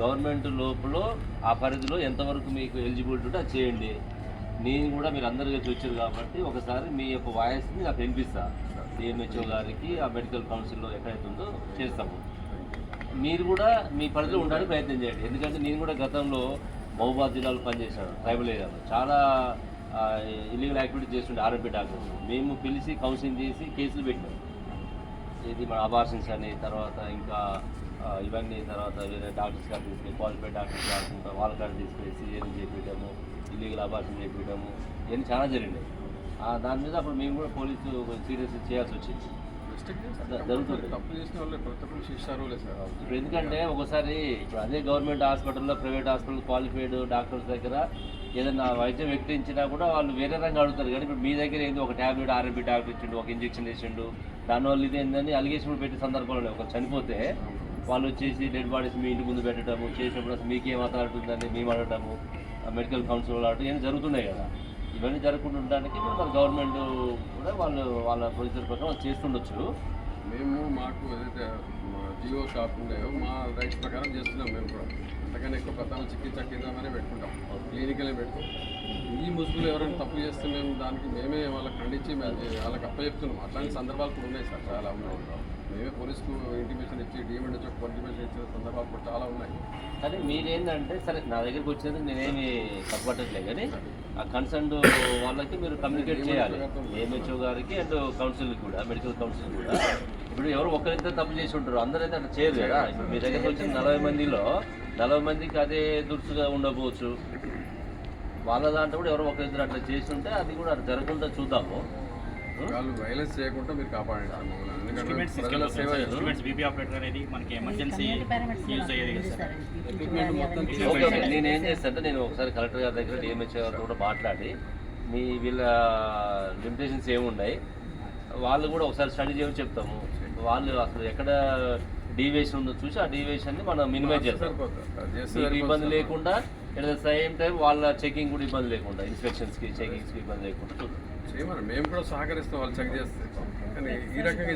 Government లోపల ఆ పరిధిలో ఎంతవరకు మీకు ఎలిజిబిలిటీ ఉంటే అది చేయండి. నేను కూడా మీరు అందరు కలిసి వచ్చారు కాబట్టి ఒకసారి మీ యొక్క వాయిస్ని నాకు వినిపిస్తా. డిఎంహెచ్ఓ గారికి ఆ మెడికల్ కౌన్సిల్లో ఎక్కడైతే ఉందో చేస్తాము. మీరు కూడా మీ పరిధిలో ఉండడానికి ప్రయత్నం చేయండి. ఎందుకంటే నేను కూడా గతంలో మహబూబాద్ జిల్లాలో పనిచేశాను ట్రైబల్ ఏరియాలో. చాలా ఇల్లీగల్ యాక్టివిటీ చేస్తుండే ఆర్ఎంపీ డాక్టర్స్ మేము పిలిచి కౌన్సిలింగ్ చేసి కేసులు పెట్టాం. ఇది మన అబార్షన్స్ అని తర్వాత ఇంకా ఇవన్నీ తర్వాత వేరే డాక్టర్స్ కాడ తీసుకెళ్ళి క్వాలిఫైడ్ డాక్టర్స్ కాకుండా వాళ్ళ కాడ తీసుకెళ్ళి సీజన్ చేపించడము ఇల్లీగల్ అబార్షన్ చేపించడము ఇవన్నీ చాలా జరిగినాయి. దాని మీద అప్పుడు మేము కూడా పోలీసు సీరియస్ చేయాల్సి వచ్చింది. జరుగుతుంది. తప్పు చేసిన వాళ్ళు శిక్షారు ఇప్పుడు ఎందుకంటే ఒకసారి ఇప్పుడు అదే గవర్నమెంట్ హాస్పిటల్లో ప్రైవేట్ హాస్పిటల్ క్వాలిఫైడ్ డాక్టర్స్ దగ్గర ఏదైనా వైద్యం వ్యక్తించినా కూడా వాళ్ళు వేరే రంగా అడుగుతారు. కానీ ఇప్పుడు మీ దగ్గర ఏంది? ఒక ట్యాబ్లెట్ ఆర్ఎంపీ డాక్టర్ ఇచ్చిండు ఒక ఇంజెక్షన్ వేసిండు దానివల్ల ఇది ఏందని అలిగేషన్ కూడా పెట్టే సందర్భాలు ఒక చనిపోతే వాళ్ళు వచ్చేసి డెడ్ బాడీస్ మీ ఇంటి ముందు పెట్టడము చేసినప్పుడు అసలు మీకేం అథారిటీ మేము అడగటము మెడికల్ కౌన్సిల్ వాళ్ళు అడగటం ఇవన్నీ జరుగుతున్నాయి కదా. ఇవన్నీ జరగకుండా ఉండడానికి మన గవర్నమెంట్ కూడా వాళ్ళు వాళ్ళ ప్రొసీజర్ ప్రకారం వాళ్ళు చేస్తుండొచ్చు. మేము మాకు ఏదైతే మా జియో షాప్ ఉండేవో మా రైట్స్ ప్రకారం చేస్తున్నాం మేము కూడా. అంతకన్నా ఎక్కువ ప్రధాన చికిత్స కేంద్రమనే పెట్టుకుంటాం. క్లినికలే పెట్టుకుంటాం ఈ ముసుగులు ఎవరైనా తప్పు చేస్తే మేము దానికి మేమే వాళ్ళకి ఖండించి మేము వాళ్ళకి అప్పచెప్తున్నాం. అట్లాంటి సందర్భాలు కూడా ఉన్నాయి సార్ చాలా ఉన్నాయి మేమే పోలీసుకు ఇంటిమేషన్ ఇచ్చి డిఎండ్ వచ్చి ఇంటిమేషన్ ఇచ్చిన సందర్భాలు కూడా చాలా ఉన్నాయి. కానీ మీరేంటంటే సరే నా దగ్గరికి వచ్చినందుకు నేనేమి తప్పట్టట్లేదు కానీ ఆ కన్సర్న్ వాళ్ళకి మీరు కమ్యూనికేట్ చేయాలి. ఏఎంహెచ్ఓ గారికి అండ్ కౌన్సిల్ కూడా మెడికల్ కౌన్సిల్ కూడా. ఇప్పుడు ఎవరు ఒకరిద్దరు తప్పు చేసి ఉంటారు అందరైతే అట్లా చేయరు కదా. ఇప్పుడు మీ దగ్గరికి వచ్చిన నలభై మందిలో నలభై మందికి అదే దురుసుగా ఉండకపోవచ్చు. వాళ్ళ దాంట్లో కూడా ఎవరో ఒకరిద్దరు అట్లా చేసి ఉంటే అది కూడా అట్లా జరగకుండా చూద్దాము. వాళ్ళు వైలెన్స్ చేయకుండా మీరు కాపాడండి బీపీ ఆపరేటర్ అనేది మనకి ఎమర్జెన్సీ యూజ్ అయ్యేది నేను ఏం చేస్తానంటే నేను ఒకసారి కలెక్టర్ గారి దగ్గర డిఎంహెచ్ఓ గారితో కూడా మాట్లాడి మీ వీళ్ళ లిమిటేషన్స్ ఏమున్నాయి వాళ్ళు కూడా ఒకసారి స్టడీ చేయమని చెప్తాము. వాళ్ళు అసలు ఎక్కడ డీవియేషన్ ఉందో చూసి ఆ డీవియేషన్ని మనం మినిమైజ్ చేస్తాం ఇబ్బంది. లేకుండా అట్ ద సేమ్ టైం వాళ్ళ చెకింగ్ కూడా ఇబ్బంది లేకుండా ఇన్స్పెక్షన్స్కి చెకింగ్స్కి ఇబ్బంది లేకుండా. చేయమని మేము కూడా సహకరిస్తాం వాళ్ళు చెక్ చేస్తే. కానీ ఈ రకంగా